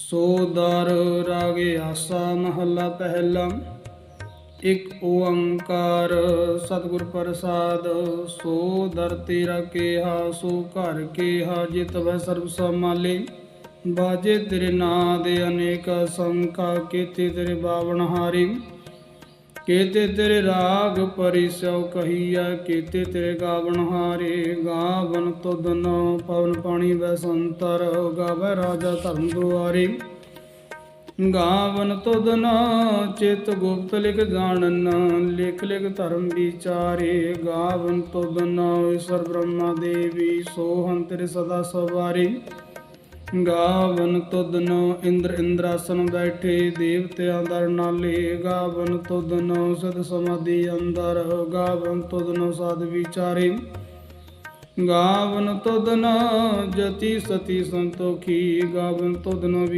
ਸੋ ਦਰ ਰਾਗੇ ਆਸਾ ਮਹੱਲਾ ਪਹਿਲਾ ਇਕ ਓੰਕਾਰ ਸਤਿਗੁਰ ਪ੍ਰਸਾਦ। ਸੋ ਦਰ ਤੇਰਾ ਕੇਹਾ, ਸੋ ਘਰ ਕੇਹਾ, ਜਿਤ ਵੈ ਸਰਬ ਸਮਾਲੇ ਬਾਜੇ ਤੇਰੇ ਨਾਂ ਦੇ ਅਨੇਕ ਸੰਖਾ, ਕੀਤੇ ਤੇਰੇ ਬਾਵਨ ਹਾਰੀ। ਕੀਤੇ ਤੇਰੇ ਰਾਗ ਪਰਿਸਉ ਕਹੀਆ ਕੀਤੇ ਤੇਰੇ ਗਾਵਨ ਹਾਰੇ ਗਾਵਨ ਤੁਧਨ ਪਵਨ ਪਾਣੀ ਵੈ ਸੰਤਰ, ਗਾਵੈ ਰਾਜਾ ਧਰਮ ਦੁਆਰੇ। ਗਾਵਨ ਤੁਧਨ ਚਿਤ ਗੁਪਤ ਲਿਖ ਜਾਣਨ, ਲਿਖ ਲਿਖ ਧਰਮ ਵਿਚਾਰੇ। ਗਾਵਨ ਤੁਧਨ ਈਸ਼ਵਰ ਬ੍ਰਹਮਾ ਦੇਵੀ ਸੋਹੰ ਤੇਰੇ ਸਦਾ ਸਵਾਰੀ। ਗਾਵਨ ਤੁਧਨ ਇੰਦਰ ਇੰਦਰਾਸਨ ਬੈਠੇ, ਦੇਵਤਿਆਂ ਦਰ ਨਾਲੇ ਗਾਵਨ ਤੁਧਨ ਸਦ ਸਮਾਧੀ ਅੰਦਰ, ਗਾਵਨ ਤੁਧਨ ਸਾਧ ਵਿਚਾਰੇ। ਗਾਵਨ ਤੁਧਨ ਜਤੀ ਸਤੀ ਸੰਤੋਖੀ, ਗਾਵਨ ਤੁਧਨ ਵੀ